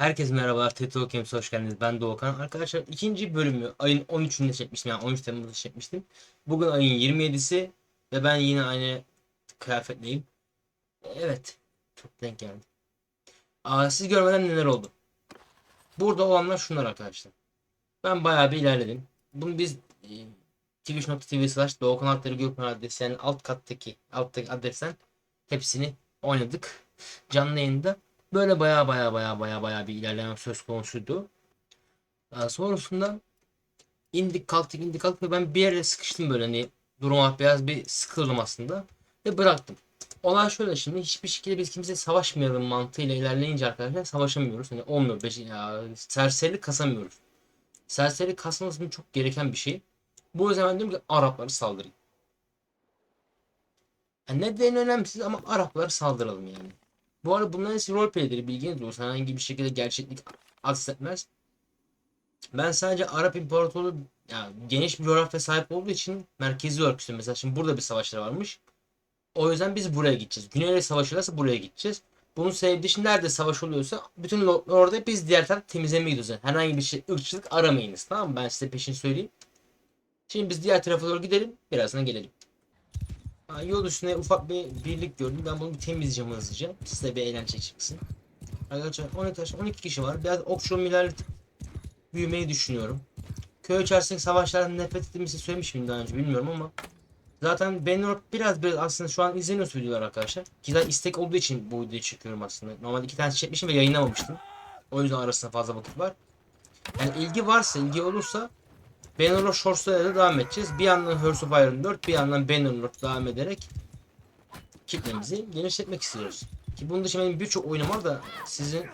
Herkese merhabalar. TTO Games'e hoş geldiniz. Ben Doğukan. Arkadaşlar ikinci bölümü ayın 13'ünde çekmiştim. Yani 13 Temmuz'da çekmiştim. Bugün ayın 27'si ve ben yine aynı kıyafetleyim. Evet. Çok denk geldi. Aa, siz görmeden neler oldu? Burada olanlar şunlar arkadaşlar. Ben bayağı bir ilerledim. Bunu biz e, twitch.tv slash Doğukan Altları Gökmen adresi yani alt kattaki alttaki adresten hepsini oynadık. Canlı yayında. Böyle baya baya baya baya baya bir ilerleme söz konusuydu. Daha sonrasında indik kalktık indik kalktık ve ben bir yere sıkıştım böyle hani duruma biraz bir sıkıldım aslında ve bıraktım. Olay şöyle şimdi hiçbir şekilde biz kimse savaşmayalım mantığıyla ilerleyince arkadaşlar savaşamıyoruz. Hani olmuyor. Beş, ya, serserilik kasamıyoruz. Serserilik kasması çok gereken bir şey. Bu yüzden ben diyorum ki Arapları saldırın. Yani neden önemsiz ama Arapları saldıralım yani. Bu arada bunların hepsi roleplay'leri bilginiz olsun. Herhangi bir şekilde gerçeklik aksetmez. Ben sadece Arap İmparatorluğu yani geniş bir coğrafya sahip olduğu için merkezi olarak istiyorum. Mesela şimdi burada bir savaşlar varmış. O yüzden biz buraya gideceğiz. Güney'le savaşırlarsa buraya gideceğiz. Bunun sebebi şimdi nerede savaş oluyorsa bütün lo- orada biz diğer taraf temizlemeye gidiyoruz. Herhangi bir şey ırkçılık aramayınız. Tamam mı? Ben size peşin söyleyeyim. Şimdi biz diğer tarafa doğru gidelim. Birazdan gelelim. Yol üstüne ufak bir birlik gördüm. Ben bunu bir temizleyeceğim hızlıca. Size bir eğlence çıksın. Arkadaşlar 12, yaş- 12 kişi var. Biraz okçuluğumu ilerletip büyümeyi düşünüyorum. Köy içerisindeki savaşlardan nefret ettiğimi size söylemiş miyim daha önce bilmiyorum ama Zaten Benor biraz biraz aslında şu an izleniyorsa videolar arkadaşlar. Ki zaten istek olduğu için bu videoyu çekiyorum aslında. Normalde iki tane çekmişim ve yayınlamamıştım. O yüzden arasında fazla vakit var. Yani ilgi varsa, ilgi olursa Bannerlord Shorts'ta da devam edeceğiz. Bir yandan Hearts of Iron 4, bir yandan Bannerlord devam ederek kitlemizi genişletmek istiyoruz. Ki bunun dışında benim birçok oyunum var da sizin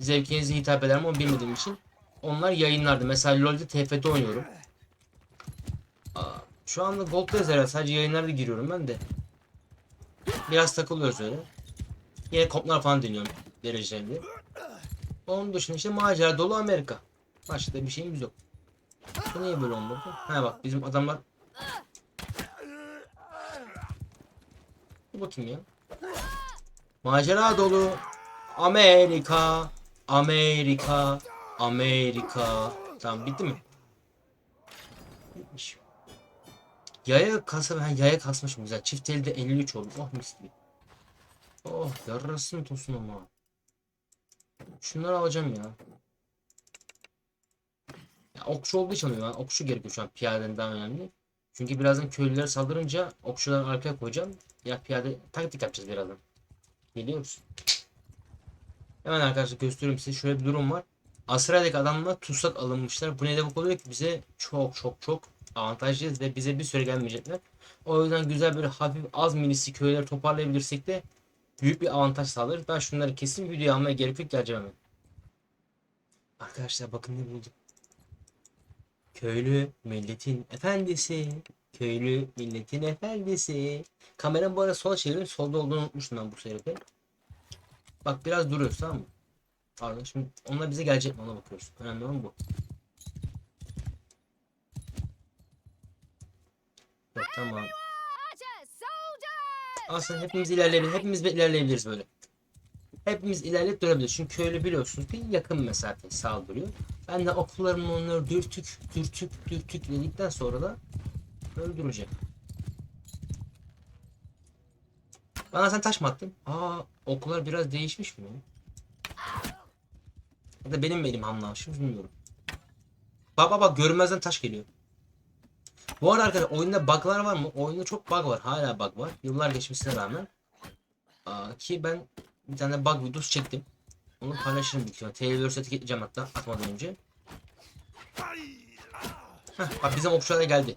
zevkinize hitap eder mi onu bilmediğim için onlar yayınlardı. Mesela LoL'de TFT oynuyorum. Aa, şu anda Gold'dayız herhalde. Sadece yayınlarda giriyorum ben de. Biraz takılıyoruz öyle. Yine koplar falan deniyorum dereceli. Onun dışında işte macera dolu Amerika. Başka da bir şeyimiz yok. Bu niye böyle olmadı? Ha bak bizim adamlar... Dur bakayım ya. Macera dolu Amerika Amerika Amerika Tamam bitti mi? Yaya kasa ben yaya kasmışım güzel. Çift elde 53 oldu. Oh mis gibi. Oh yarasın tosun ama. Şunları alacağım ya. Okçu olduğu için ben okçu gerekiyor şu an piyadeden daha önemli. Çünkü birazdan köylülere saldırınca okçuları arkaya koyacağım. Ya piyade taktik yapacağız birazdan. Geliyoruz. Hemen arkadaşlar gösteriyorum size. Şöyle bir durum var. Asra'daki adamlar tutsak alınmışlar. Bu ne demek oluyor ki bize çok çok çok avantajlıyız ve bize bir süre gelmeyecekler. O yüzden güzel böyle hafif az minisi köyleri toparlayabilirsek de büyük bir avantaj sağlarız. Ben şunları kesin video almaya gerek yok geleceğim hemen. Arkadaşlar bakın ne buldum. Köylü milletin efendisi. Köylü milletin efendisi. Kameramı bu arada sola çevirdim. Solda olduğunu unutmuştum ben bu sefer. Bak biraz duruyoruz tamam mı? Pardon şimdi onlar bize gelecek mi ona bakıyoruz. Önemli olan bu. Yok tamam. Aslında hepimiz ilerleyebiliriz. Hepimiz ilerleyebiliriz böyle. Hepimiz ilerleyip durabiliriz. Çünkü köylü biliyorsunuz ki yakın mesafe saldırıyor. Ben de oklarımla onları dürtük dürtük dürtük dedikten sonra da öldüreceğim. Bana sen taş mı attın? Aa oklar biraz değişmiş mi? Ya da benim mi elim hamlamışım bilmiyorum. Bak bak bak görünmezden taş geliyor. Bu arada arkadaşlar oyunda bug'lar var mı? Oyunda çok bug var. Hala bug var. Yıllar geçmesine rağmen. Aa, ki ben bir tane bug videosu çektim. Onu paylaşırım büyük ihtimalle. Televizyonu etiketleyeceğim hatta atmadan önce. Heh, bak bizim okçular geldi.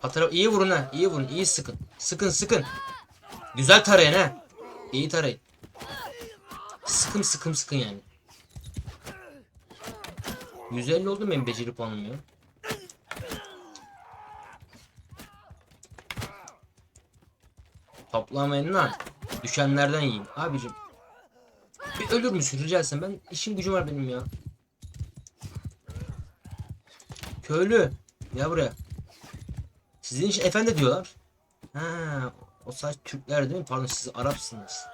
Patara iyi vurun ha. iyi vurun. iyi sıkın. Sıkın sıkın. Güzel tarayın ha. İyi tarayın. Sıkın sıkın sıkın yani. 150 oldu benim beceri puanım ya. Toplamayın lan. Düşenlerden yiyin. Abicim. Bir ölür müsün rica etsem ben işim gücüm var benim ya. Köylü. Ya buraya. Sizin için efendi diyorlar. Ha, o sadece Türkler değil mi? Pardon siz Arapsınız.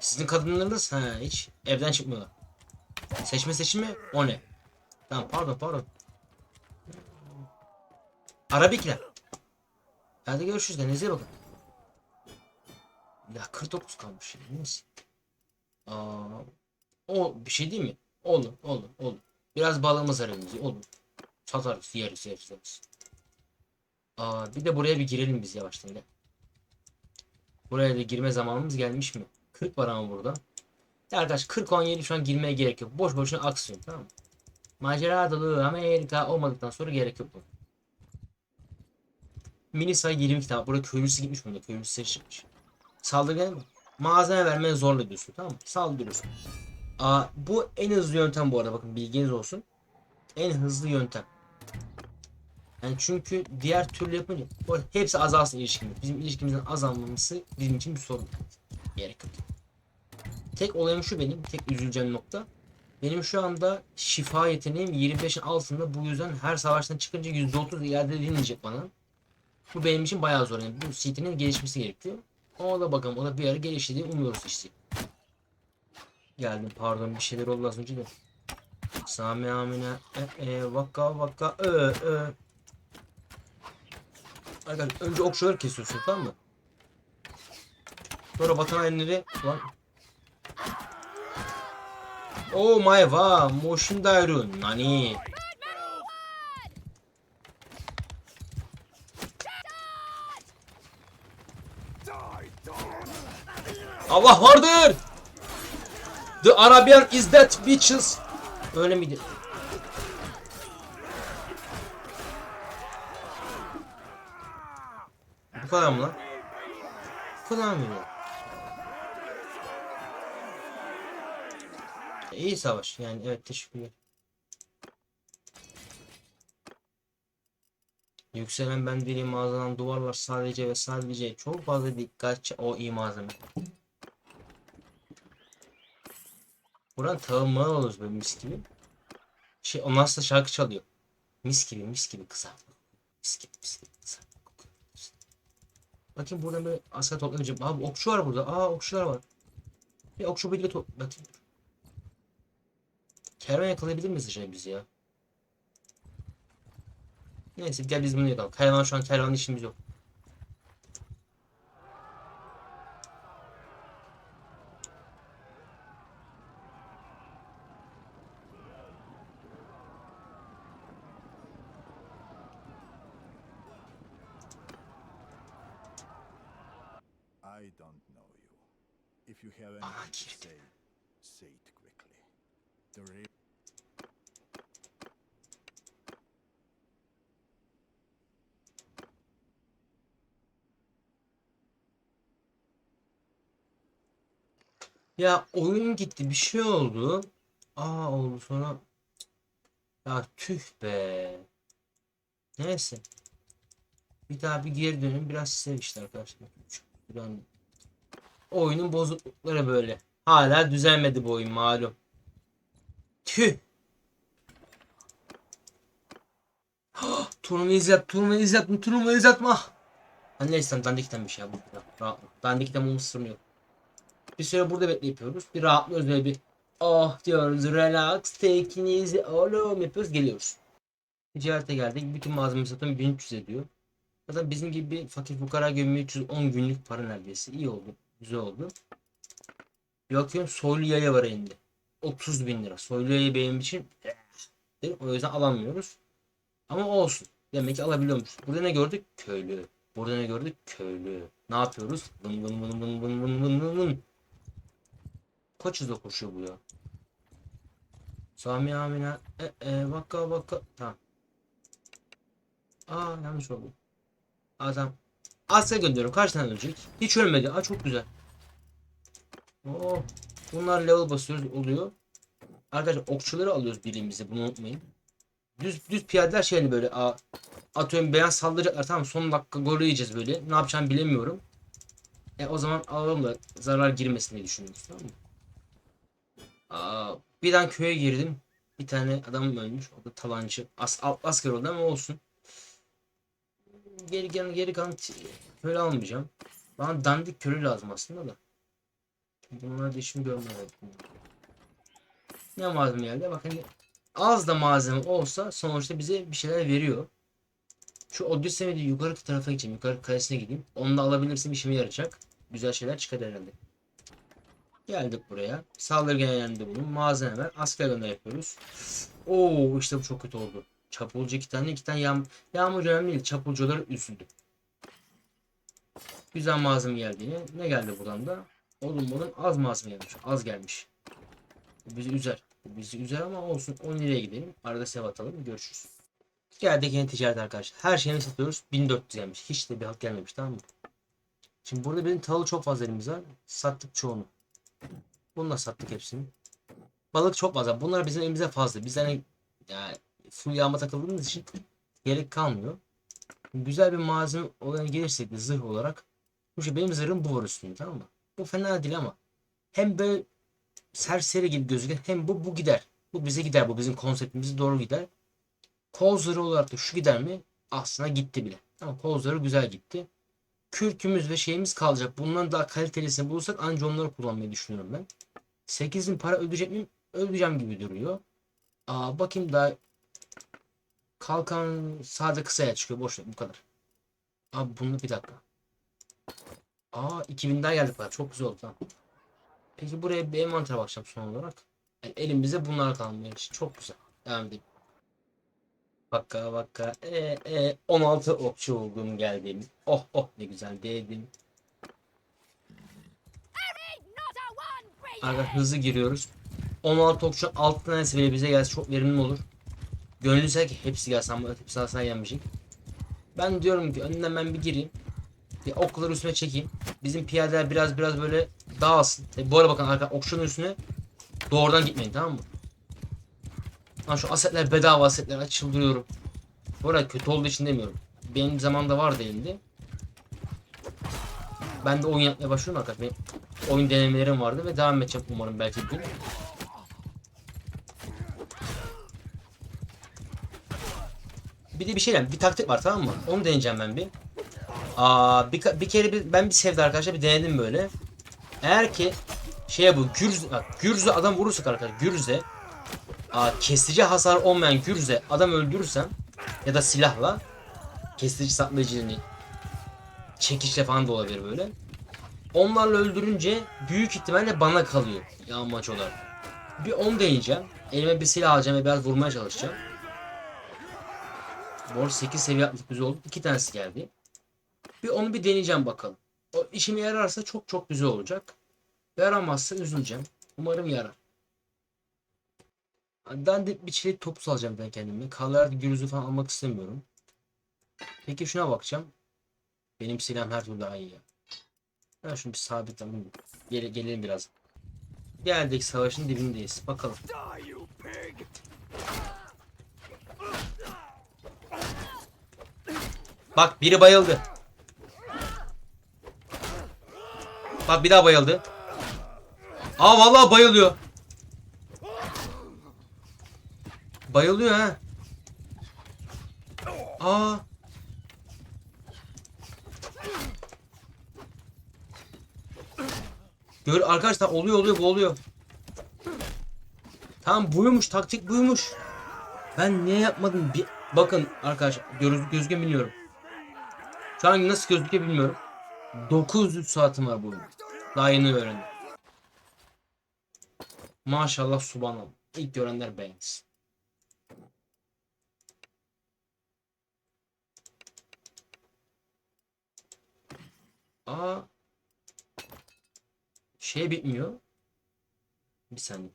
Sizin kadınlarınız ha hiç evden çıkmıyorlar. Seçme seçimi o ne? Tamam pardon pardon. Arabikler. Hadi görüşürüz iyi bakın. Ya 49 kalmış ya neyse. Aa, o bir şey değil mi? Olur olur olur. Biraz balığımız elimizde olur. Satarız yeriz yeriz yeriz. Aa, bir de buraya bir girelim biz yavaştan gel. Buraya da girme zamanımız gelmiş mi? 40 var ama burada. Arkadaş 40 17 şu an girmeye gerek yok. Boş boşuna aksiyon tamam mı? Macera dolu Amerika olmadıktan sonra gerek yok. buna. Mini sayı 20 kitap. Burada köylüsü gitmiş bunda. Köylüsü çıkmış. Saldırgan malzeme vermeye zorla diyorsun tamam mı? Saldırıyorsun. Aa, bu en hızlı yöntem bu arada bakın bilginiz olsun. En hızlı yöntem. Yani çünkü diğer türlü yapınca bu hepsi azalsın ilişkimiz. Bizim ilişkimizin azalmaması bizim için bir sorun. Gerek yok. Tek olayım şu benim. Tek üzüleceğim nokta. Benim şu anda şifa yeteneğim 25'in altında. Bu yüzden her savaştan çıkınca %30 iade edilmeyecek bana. Bu benim için bayağı zor. Yani bu yeteneğin gelişmesi gerekiyor. Ona da bakalım. O da bir ara gelişti diye umuyoruz işte. Geldim pardon bir şeyler oldu az önce de. Sami Amine e, e, vakka vakka ö ö. Arkadaşlar önce okçuları kesiyorsun tamam mı? Sonra vatan hainleri lan. Oh my wa motion dairun nani. Allah vardır. The Arabian is that bitches. Öyle miydi? Bu kadar mı lan? Bu kadar mı ya? İyi savaş yani evet teşekkürler. Yükselen ben değilim mağazadan duvarlar sadece ve sadece çok fazla dikkat ç- o iyi malzeme. Buradan tağınmağı alıyoruz böyle mis gibi. Şey ondan sonra şarkı çalıyor. Mis gibi mis gibi kısa. Mis gibi mis gibi kısa. Bakayım burada böyle asker toplayacağım. Abi okçu var burada. Aa okçular var. Bir okçu bilgi top... Bakayım. Kervan yakalayabilir miyiz acaba biz ya? Neyse gel biz bunu yakalım. Kervan şu an kervan işimiz yok. I don't know you. If you have Ah, anything to say, say it quickly. The real Ya oyun gitti bir şey oldu. Aa oldu sonra. Ya tüh be. Neyse. Bir daha bir geri dönün biraz size işte arkadaşlar. Buradan oyunun bozuklukları böyle. Hala düzelmedi bu oyun malum. Tüh. Turnuva izlet, turnuva izletme, turnuva izletme. Ha neyse dandikten bir şey bu. Dandikten bu mısırım yok. Bir süre burada bekleyip yapıyoruz. Bir rahatlıyoruz böyle bir oh diyoruz relax take it easy oğlum yapıyoruz geliyoruz. Ticarete geldik. Bütün malzeme satım 1300 ediyor. Zaten bizim gibi bir fakir fukara gömüğü 310 günlük para neredeyse. İyi oldu. Güzel oldu. Bir bakıyorum soylu yaya var elinde. 30 bin lira. Soylu yayı benim için değil. O yüzden alamıyoruz. Ama olsun. Demek ki alabiliyormuş. Burada ne gördük? Köylü. Burada ne gördük? Köylü. Ne yapıyoruz? Vın vın vın vın vın vın vın vın vın. Kaç hızla koşuyor bu ya? Sami Amine e, e, vakka vakka tamam. Aa yanlış oldu. Adam Asya gönderiyorum. Kaç tane ölecek? Hiç ölmedi. Aa çok güzel. Oo. Bunlar level basıyoruz oluyor. Arkadaşlar okçuları alıyoruz birliğimize bunu unutmayın. Düz düz piyadeler şeyli böyle aa, atıyorum beyaz saldıracaklar tamam son dakika gol yiyeceğiz böyle. Ne yapacağımı bilemiyorum. E o zaman alalım da zarar girmesin diye düşünüyoruz tamam mı? Aa, birden köye girdim. Bir tane adam ölmüş. O da talancı. As, asker oldu ama olsun. Geri geri, geri kalan köle almayacağım. Bana dandik köle lazım aslında da. Bunlar da işimi görmüyor. Ne malzeme geldi? Bak hani az da malzeme olsa sonuçta bize bir şeyler veriyor. Şu Odyssey'e de yukarı tarafa gideceğim. Yukarı kalesine gideyim. Onu da alabilirsem işime yarayacak. Güzel şeyler çıkar herhalde. Geldik buraya. Saldırgan yerinde bulun. Malzeme ver. Asker gönder yapıyoruz. Oo işte bu çok kötü oldu. Çapulcu iki tane iki tane yağm yağmur önemli değil. Çapulcular üzüldü. Güzel malzeme geldi yine. Ne geldi buradan da? Oğlum oğlum az malzeme gelmiş. Az gelmiş. Bizi üzer. Bizi üzer ama olsun. 10 liraya gidelim. Arada sev atalım. Görüşürüz. Geldik yine ticaret arkadaşlar. Her şeyini satıyoruz. 1400 gelmiş. Hiç de bir hak gelmemiş tamam mı? Şimdi burada benim tahılı çok fazla elimiz var. Sattık çoğunu. Bunu da sattık hepsini. Balık çok fazla. Bunlar bizim elimize fazla. Biz hani yani full yağma takıldığımız için gerek kalmıyor. Güzel bir malzeme olaya gelirsek de zırh olarak. Bu şey benim zırhım bu var üstünde tamam mı? Bu fena değil ama hem böyle serseri gibi gözüken hem bu bu gider. Bu bize gider. Bu bizim konseptimize doğru gider. Kol zırhı olarak da şu gider mi? Aslında gitti bile. Ama kol zırhı güzel gitti. Kürkümüz ve şeyimiz kalacak. Bundan daha kalitelisini bulursak anca onları kullanmayı düşünüyorum ben. 8000 para ödeyecek miyim? Ödeyeceğim gibi duruyor. Aa bakayım daha kalkan sadece kısaya çıkıyor. Boş ver bu kadar. Abi bunu bir dakika. Aa 2000 daha geldik bana. Çok güzel oldu tamam. Peki buraya bir envantere bakacağım son olarak. Yani elimizde bunlar kalmıyor. Çok güzel. Devam edeyim. Bakka bakka. E, e, 16 okçu olduğum geldiğim. Oh oh ne güzel dedim. Arkadaşlar hızlı giriyoruz. 16 okçu 6 tanesi bile bize gelse çok verimli olur. Gönlüyse ki hepsi gelse ama hepsi aslında gelmeyecek. Ben diyorum ki önden ben bir gireyim. Bir okları üstüne çekeyim. Bizim piyadeler biraz biraz böyle dağılsın. Tabi bu arada bakın arka okçunun üstüne doğrudan gitmeyin tamam mı? Lan şu asetler bedava asetler ay çıldırıyorum. Bu arada kötü olduğu için demiyorum. Benim zamanında vardı elimde. Ben de oyun yapmaya başlıyorum arkadaşlar. Benim oyun denemelerim vardı ve devam edeceğim umarım belki bir Bir de bir şeyler, bir taktik var tamam mı? Onu deneyeceğim ben bir. Aa, bir, bir kere bir, ben bir sevdi arkadaşlar bir denedim böyle. Eğer ki şeye bu gürz, bak, gürzle adam vurursak arkadaşlar gürze aa, kesici hasar olmayan gürze adam öldürürsem ya da silahla kesici saplayıcını çekişle falan da olabilir böyle. Onlarla öldürünce büyük ihtimalle bana kalıyor yağmaç olarak. Bir on deneyeceğim. Elime bir silah alacağım ve biraz vurmaya çalışacağım. Arada 8 seviye atlık güzel oldu. 2 tanesi geldi. Bir onu bir deneyeceğim bakalım. O işime yararsa çok çok güzel olacak. Yaramazsa üzüleceğim. Umarım yarar. Dandik bir çelik topu alacağım ben kendime. Kallar gürüzü falan almak istemiyorum. Peki şuna bakacağım. Benim silahım her türlü daha iyi ya. Ben şunu bir sabitledim. Gel gelelim biraz. Geldik savaşın dibindeyiz. Bakalım. Bak biri bayıldı. Bak bir daha bayıldı. Aa vallahi bayılıyor. Bayılıyor ha. Aa. Gör arkadaşlar oluyor oluyor bu oluyor. Tamam buymuş taktik buymuş. Ben niye yapmadım? Bir... Bakın arkadaşlar göz, gözüke biliyorum. Şu an nasıl gözüküyor bilmiyorum. 900 saatim var bu oyunda. Daha yeni öğrendim. Maşallah subhanallah. İlk görenler beğensin. Aa. Şey bitmiyor. Bir saniye.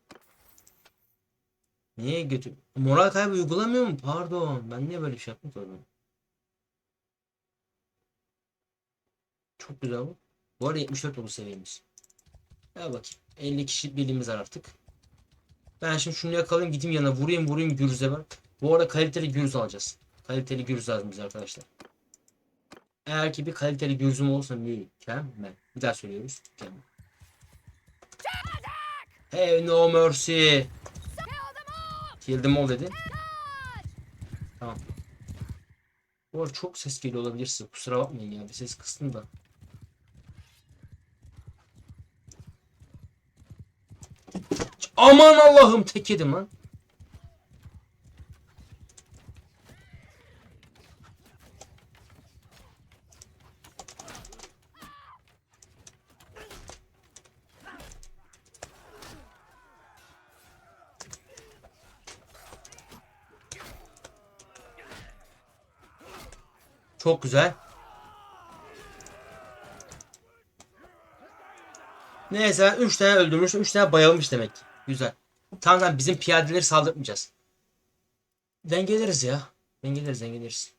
Niye götür? Moral kaybı uygulamıyor mu? Pardon. Ben niye böyle bir şey yaptım o zaman? Çok güzel bu. Bu arada 74 oldu seviyemiz. Ya bakayım. 50 kişi birliğimiz var artık. Ben şimdi şunu yakalayayım gideyim yanına vurayım vurayım gürüze ben. Bu arada kaliteli gürüz alacağız. Kaliteli gürüz lazım bize arkadaşlar. Eğer ki bir kaliteli gürüzüm olursa mükemmel. Bir daha söylüyoruz. Mükemmel. Hey no mercy. Kill them all. Dedi. Tamam. Bu arada çok ses geliyor olabilir size. Kusura bakmayın ya. Bir ses kıstım da. Aman Allah'ım tek yedim lan. Çok güzel. Neyse 3 tane öldürmüş, 3 tane bayılmış demek ki. Güzel. Tamam tamam bizim piyadeleri saldırtmayacağız. Dengeleriz ya. Dengeleriz dengeleriz.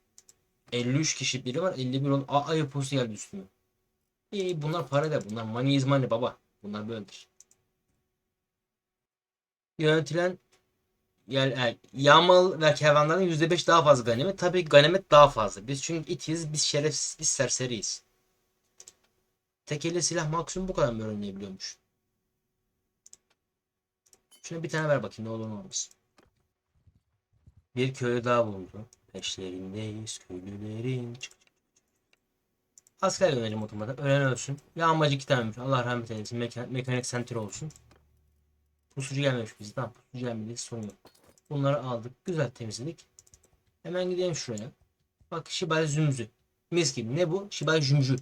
53 kişi biri var 51 ol. Aa postu geldi üstüme. İyi bunlar para da bunlar money is money baba. Bunlar böyledir. Yönetilen yani, yani yağmal ve kervanların %5 daha fazla ganimet. Tabii ganimet daha fazla. Biz çünkü itiyiz, biz şerefsiz, biz serseriyiz. Tekeli silah maksimum bu kadar mı öğrenilebiliyormuş? Şuna bir tane ver bakayım ne olur ne olmaz. Bir köy daha bulundu. Peşlerindeyiz köylülerin. Asker gönderelim otomatik. Ölen ölsün. Yağmacı iki tanemiş. Allah rahmet eylesin. Mekan mekanik center olsun. Pusucu gelmemiş bize. Tamam pusucu gelmedi. Sorun yok. Bunları aldık. Güzel temizledik. Hemen gidelim şuraya. Bak Şibay Zümzü. Mis gibi. Ne bu? Şibay Zümzü.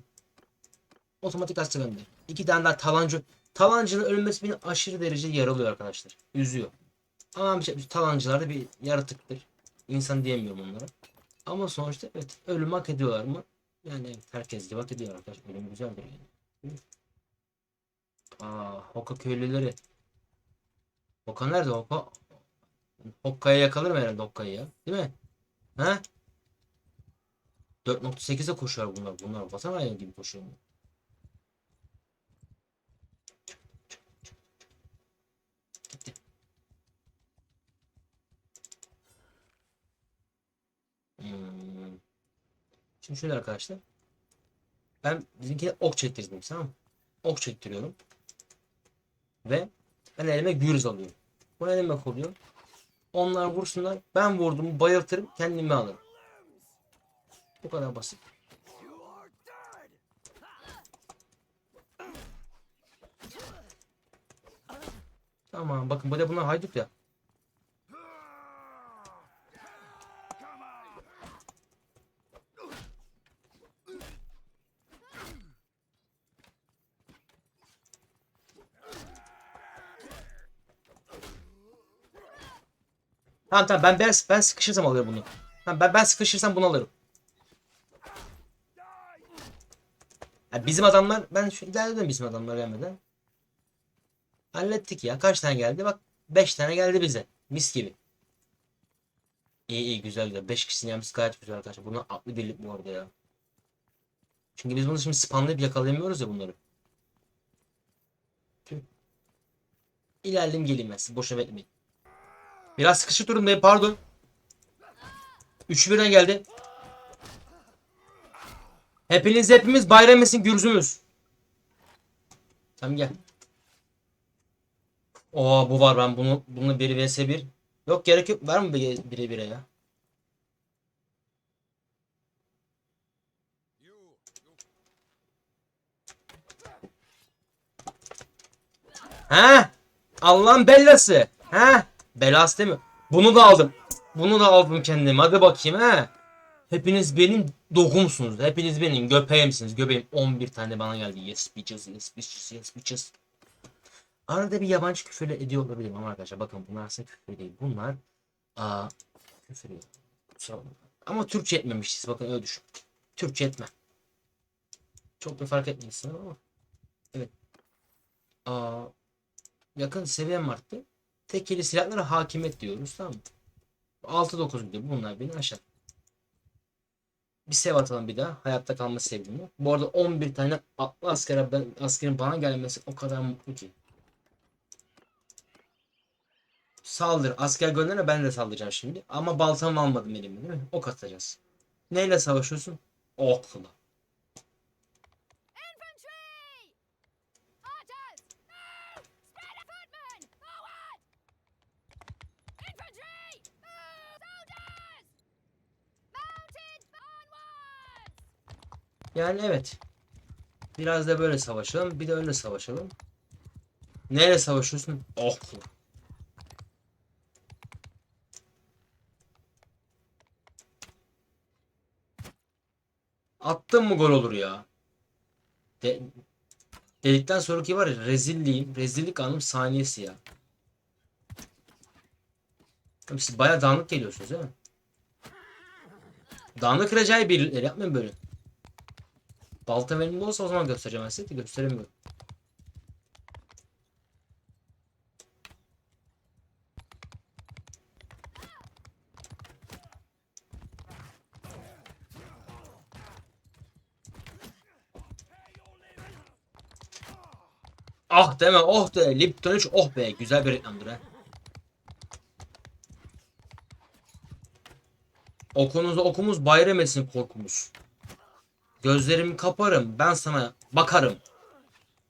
Otomatik hasta gönder. İki tane daha talancı. Talancının ölmesi beni aşırı derece yaralıyor arkadaşlar. Üzüyor. Ama bir şey, talancılar da bir yaratıktır. İnsan diyemiyorum onlara. Ama sonuçta evet ölüm hak ediyorlar mı? Yani herkes gibi hak ediyor arkadaşlar. Ölüm güzeldir yani. Aa, Hoka köylüleri. Hoka nerede Hoka? Hokka'ya yakalarım herhalde Hokka'yı ya. Değil mi? He? 4.8'e koşuyor bunlar. Bunlar vatan haini gibi koşuyor. bunlar. Hmm. Şimdi şöyle arkadaşlar. Ben bizimkine ok çektirdim tamam mı? Ok çektiriyorum. Ve ben elime gürüz alıyorum. Bu ne demek oluyor? Onlar vursunlar. Ben vurdum bayıltırım kendimi alırım. Bu kadar basit. Tamam bakın da bunlar haydut ya. Tamam tamam ben ben, ben sıkışırsam alıyorum bunu. Tamam, ben ben sıkışırsam bunu alırım. Ya bizim adamlar ben şu ilerledim bizim adamlar gelmeden. Hallettik ya. Kaç tane geldi? Bak 5 tane geldi bize. Mis gibi. İyi iyi güzel güzel. 5 kişinin yenmesi gayet güzel arkadaşlar. Bunlar aklı birlik bu arada ya. Çünkü biz bunu şimdi spamlayıp yakalayamıyoruz ya bunları. İlerleyeyim geleyim ben siz boşuna beklemeyin. Biraz sıkışık durumdayım pardon. Üçü birden geldi. Hepiniz hepimiz bayram etsin gürzümüz. Tamam gel. Oo bu var ben bunu bunu 1 vs 1. Yok gerek yok. Var mı 1'e 1'e ya? Ha? Allah'ın bellası. Ha? Belası değil mi? Bunu da aldım. Bunu da aldım kendime. Hadi bakayım ha. Hepiniz benim dokumsunuz. Hepiniz benim göpeğimsiniz. Göbeğim 11 tane bana geldi. Yes bitches, yes bitches, yes bitches. Arada bir yabancı küfür ediyor olabilirim ama arkadaşlar bakın bunlar aslında küfür değil. Bunlar aa, küfür. Ama Türkçe etmemişiz. Bakın öyle düşün. Türkçe etme. Çok bir fark sanırım ama. Evet. Aa, yakın seviyem arttı. Tekeli silahlara hakimiyet diyoruz tamam mı? 6-9 gidiyor. Bunlar beni aşar. Bir sev atalım bir daha. Hayatta kalma sevgimi. Bu arada 11 tane atlı askere ben, askerin bana gelmesi o kadar mutlu ki. Saldır. Asker gönderme ben de saldıracağım şimdi. Ama baltamı almadım elime değil mi? Ok atacağız. Neyle savaşıyorsun? Okla. Yani evet. Biraz da böyle savaşalım. Bir de öyle savaşalım. Neyle savaşıyorsun? Oh. Attın mı gol olur ya. De dedikten sonraki var ya rezilliğim. Rezillik anım saniyesi ya. Siz bayağı dağınık geliyorsunuz değil mi? Dağınık recai birileri yapmayın böyle. Balta elimde olsa o zaman göstereceğim ben size de gösteremiyorum. Ah deme oh de Lipton 3 oh be güzel bir reklamdır ha. Okunuza okumuz bayram etsin korkumuz. Gözlerimi kaparım ben sana bakarım.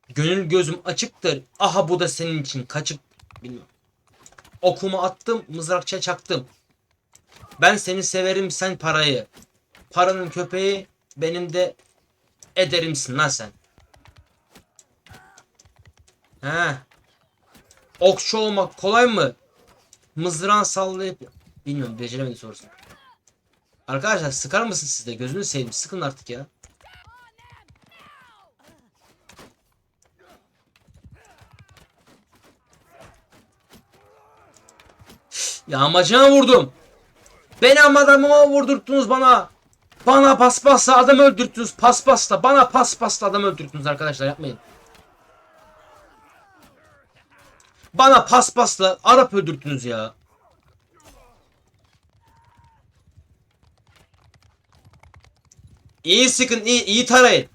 Gönül gözüm açıktır aha bu da senin için kaçıp bilmiyorum. Okumu attım mızrakça çaktım. Ben seni severim sen parayı. Paranın köpeği benim de ederimsin lan sen. He. Okçu olmak kolay mı? Mızrağın sallayıp bilmiyorum beceremedi sorusu. Arkadaşlar sıkar mısın siz de? Gözünü seveyim sıkın artık ya. Yağmacına vurdum. Benim adamıma vurdurttunuz bana. Bana paspasla adam öldürttünüz. Paspasla bana paspasla adam öldürttünüz arkadaşlar yapmayın. Bana paspasla Arap öldürttünüz ya. İyi sıkın, iyi, iyi tarayın.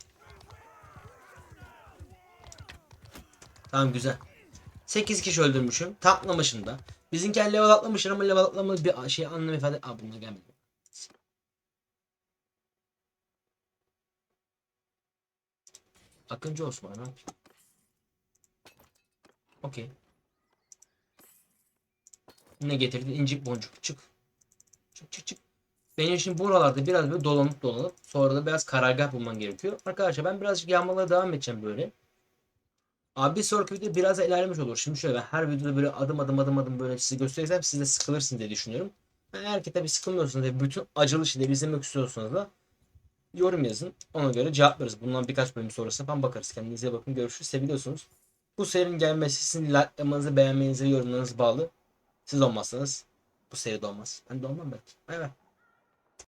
Tamam güzel. 8 kişi öldürmüşüm. Taklamışım da. Bizimkiler level atlamışlar ama level atlamadı bir şey anlam ifade... Aa bunlar gelmedi. Akıncı Osman yapayım? Okey. Ne getirdin? İncik boncuk. Çık. Çık çık çık. Benim şimdi buralarda biraz böyle dolanıp dolanıp sonra da biraz karargah bulman gerekiyor. Arkadaşlar ben birazcık yağmalara devam edeceğim böyle. Abi bir sonraki video biraz da ilerlemiş olur. Şimdi şöyle ben her videoda böyle adım adım adım adım böyle size gösterirsem siz de sıkılırsınız diye düşünüyorum. Eğer ki tabii sıkılmıyorsunuz ve bütün acılı şeyleri izlemek istiyorsanız da yorum yazın. Ona göre cevaplarız. Bundan birkaç bölüm sonrası falan bakarız. Kendinize bakın. Görüşürüz. Seviyorsunuz. Bu serinin gelmesi sizin likelamanızı, beğenmenizi, yorumlarınızı bağlı. Siz olmazsanız bu seri de olmaz. Ben de olmam belki. Bay bay.